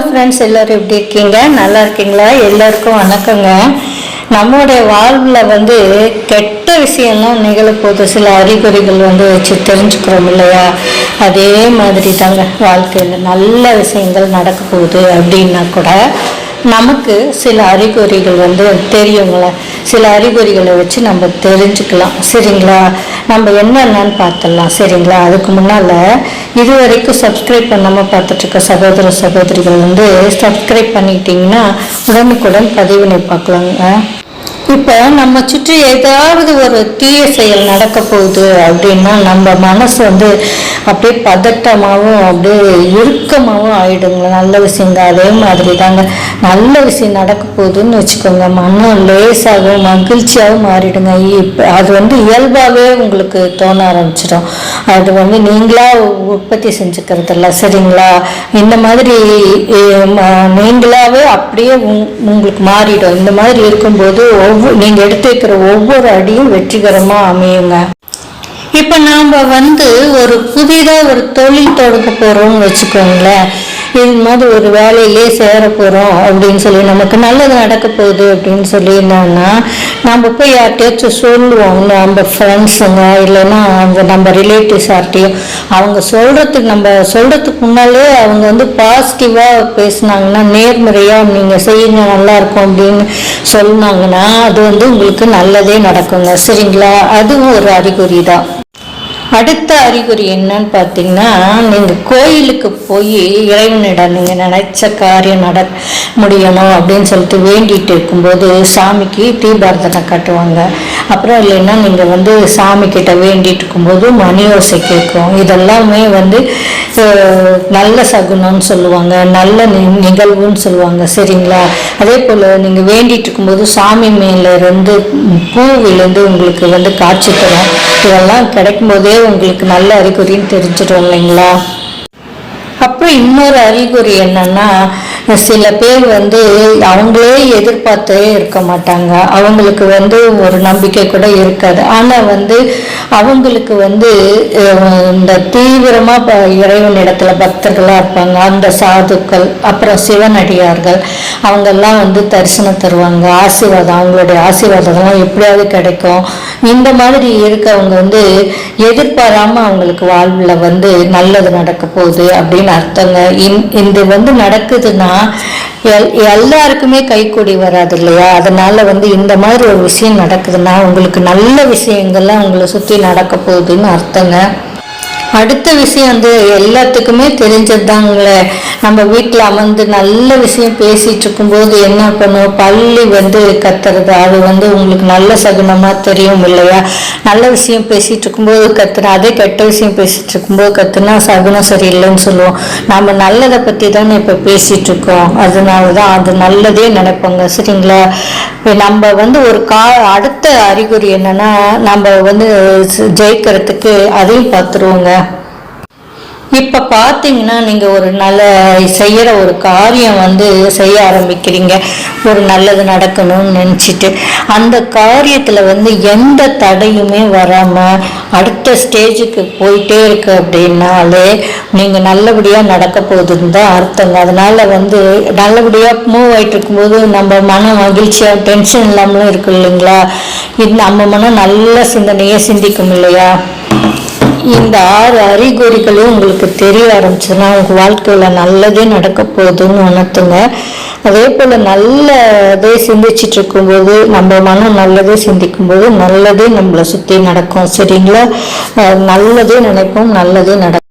Friends எல்லோரும் எப்படி இருக்கீங்க? நல்லா இருக்கீங்களா? எல்லோருக்கும் வணக்கங்க. நம்மளுடைய வாழ்வில் வந்து கெட்ட விஷயம்லாம் நிகழப்போகுது. சில அறிகுறிகள் வந்து வச்சு தெரிஞ்சுக்கிறோம் இல்லையா? அதே மாதிரி தாங்க வாழ்க்கையில் நல்ல விஷயங்கள் நடக்க போகுது அப்படின்னா கூட நமக்கு சில அறிகுறிகள் வந்து தெரியுங்கள? சில அறிகுறிகளை வச்சு நம்ம தெரிஞ்சுக்கலாம். சரிங்களா? நம்ம என்னென்னு பார்த்துடலாம். சரிங்களா? அதுக்கு முன்னால் இது வரைக்கும் சப்ஸ்கிரைப் பண்ணாமல் பார்த்துட்ருக்க சகோதர சகோதரிகள் வந்து சப்ஸ்கிரைப் பண்ணிக்கிட்டிங்கன்னா உடனுக்குடன் பதிவினை பார்க்கலாங்க. இப்போ நம்ம சுற்றி ஏதாவது ஒரு தீய செயல் நடக்க போகுது அப்படின்னா நம்ம மனசு வந்து அப்படியே பதட்டமாகவும் அப்படியே இறுக்கமாகவும் ஆயிடுங்க. நல்ல விஷயங்க அதே மாதிரி தாங்க நல்ல விஷயம் நடக்க போகுதுன்னு வச்சுக்கோங்க. மனம் லேசாகவும் மகிழ்ச்சியாகவும் மாறிடுங்க. இப்போ அது வந்து இயல்பாகவே உங்களுக்கு தோண ஆரம்பிச்சிடும். அது வந்து நீங்களா உற்பத்தி செஞ்சுக்கிறதில்ல சரிங்களா? இந்த மாதிரி eh, நீங்களாவே அப்படியே உங்களுக்கு மாறிடும். இந்த மாதிரி இருக்கும்போது ஒவ்வொரு நீங்கள் எடுத்து வைக்கிற ஒவ்வொரு அடியும் வெற்றிகரமாக அமையுங்க. இப்போ நாம் வந்து ஒரு புதிதாக ஒரு தொழில் தொடங்க போகிறோம்னு வச்சுக்கோங்களேன். இது மாதிரி ஒரு வேலையிலே சேர போகிறோம் அப்படின்னு சொல்லி நமக்கு நல்லது நடக்க போகுது அப்படின்னு சொல்லி என்னன்னா நம்ம போய் யார்கிட்டயாச்சும் சொல்லுவோம். நம்ம ஃப்ரெண்ட்ஸுங்க இல்லைன்னா அவங்க நம்ம ரிலேட்டிவ்ஸ் யார்கிட்டையும். அவங்க சொல்கிறதுக்கு நம்ம சொல்கிறதுக்கு முன்னாலே அவங்க வந்து பாசிட்டிவாக பேசுனாங்கன்னா நேர்மறையாக நீங்கள் செய்யுங்க நல்லா இருக்கும் அப்படின்னு சொன்னாங்கன்னா அது வந்து உங்களுக்கு நல்லதே நடக்குங்க. சரிங்களா? அதுவும் ஒரு அறிகுறி தான் அடுத்த அறிகுறி என்னன்னு பார்த்தீங்கன்னா நீங்கள் கோயிலுக்கு போய் இறைவனிடம் நீங்கள் நினைச்ச காரியம் நட முடியணும் அப்படின்னு சொல்லிட்டு வேண்டிட்டு இருக்கும்போது சாமிக்கு தீபாரதனை காட்டுவாங்க. அப்புறம் இல்லைன்னா நீங்கள் வந்து சாமி கிட்ட வேண்டிட்டு இருக்கும்போது மணி ஓசை கேட்கும். இதெல்லாமே வந்து நல்ல சகுனம்னு சொல்லுவாங்க நல்ல நி- நிகழ்வுன்னு சொல்லுவாங்க சரிங்களா? அதே போல் நீங்கள் வேண்டிட்டு இருக்கும்போது சாமி மேலே இருந்து பூ விழுந்து உங்களுக்கு வந்து காட்சி தரும். இதெல்லாம் கிடைக்கும் போதே உங்களுக்கு நல்ல அறிகுறின்னு தெரிஞ்சிடும் இல்லைங்களா? அப்புறம் இன்னொரு அறிகுறி என்னன்னா சில பேர் வந்து அவங்களே எதிர்பார்த்தே இருக்க மாட்டாங்க. அவங்களுக்கு வந்து ஒரு நம்பிக்கை கூட இருக்காது. ஆனால் வந்து அவங்களுக்கு வந்து இந்த தீவிரமாக ப இறைவனிடத்துல பக்தர்களாக இருப்பாங்க. அந்த சாதுக்கள் அப்புறம் சிவனடியார்கள் அவங்கெல்லாம் வந்து தரிசனம் தருவாங்க. ஆசீர்வாதம் அவங்களுடைய ஆசீர்வாதம்லாம் எப்படியாவது கிடைக்கும். இந்த மாதிரி இருக்கவங்க வந்து எதிர்பாராம அவங்களுக்கு வாழ்வில் வந்து நல்லது நடக்க போகுது அப்படின்னு அர்த்தங்க. இன் இது வந்து நடக்குதுன்னா எல் எல்லாருக்குமே கைக்கூடி வராது இல்லையா? அதனால வந்து இந்த மாதிரி ஒரு விஷயம் நடக்குதுன்னா உங்களுக்கு நல்ல விஷயங்கள்லாம் உங்களை சுற்றி நடக்க போகுதுன்னு அர்த்தங்க. அடுத்த விஷயம் வந்து எல்லாத்துக்குமே தெரிஞ்சதுதாங்களே. நம்ம வீட்டில் அமர்ந்து நல்ல விஷயம் பேசிட்டு இருக்கும்போது என்ன பண்ணுவோம் பள்ளி வந்து கத்துறது. அது வந்து உங்களுக்கு நல்ல சகுனமாக தெரியும் இல்லையா? நல்ல விஷயம் பேசிட்டு இருக்கும்போது கத்துனா அதே கெட்ட விஷயம் பேசிட்டு இருக்கும்போது கத்துனா சகுனம் சரியில்லைன்னு சொல்லுவோம். நம்ம நல்லதை பற்றி தானே இப்போ பேசிட்டு இருக்கோம் அதனால தான் அது நல்லதே நினைப்போங்க. சரிங்களா? இப்போ நம்ம வந்து ஒரு கா அடுத்த அறிகுறி என்னன்னா நம்ம வந்து ஜெயிக்கிறதுக்கு அதையும் பார்த்துருவோங்க. இப்போ பார்த்தீங்கன்னா நீங்கள் ஒரு நல்ல செய்கிற ஒரு காரியம் வந்து செய்ய ஆரம்பிக்கிறீங்க. ஒரு நல்லது நடக்கணும்னு நினச்சிட்டு அந்த காரியத்தில் வந்து எந்த தடையுமே வராமல் அடுத்த ஸ்டேஜுக்கு போயிட்டே இருக்கு அப்படின்னாலே நீங்கள் நல்லபடியாக நடக்க போகுதுன்னு தான் அர்த்தங்க. அதனால் வந்து நல்லபடியாக மூவ் ஆகிட்டு இருக்கும்போது நம்ம மன மகிழ்ச்சியாக டென்ஷன் இல்லாமலும் இருக்கு இல்லைங்களா? இது நம்ம மனம் நல்ல சிந்தனையே சிந்திக்கும் இல்லையா? இந்த ஆறு அறிகுறிகளும் உங்களுக்கு தெரிய ஆரம்பிச்சுன்னா உங்கள் வாழ்க்கையில் நல்லதே நடக்க போகுதுன்னு உணர்த்துங்க. அதே போல் நல்லதே சிந்திச்சுட்டு இருக்கும்போது நம்ம மனம் நல்லதே சிந்திக்கும்போது நல்லதே நம்மளை சுற்றி நடக்கும் சரிங்களா? நல்லதே நினைப்போம் நல்லதே நடக்கும்.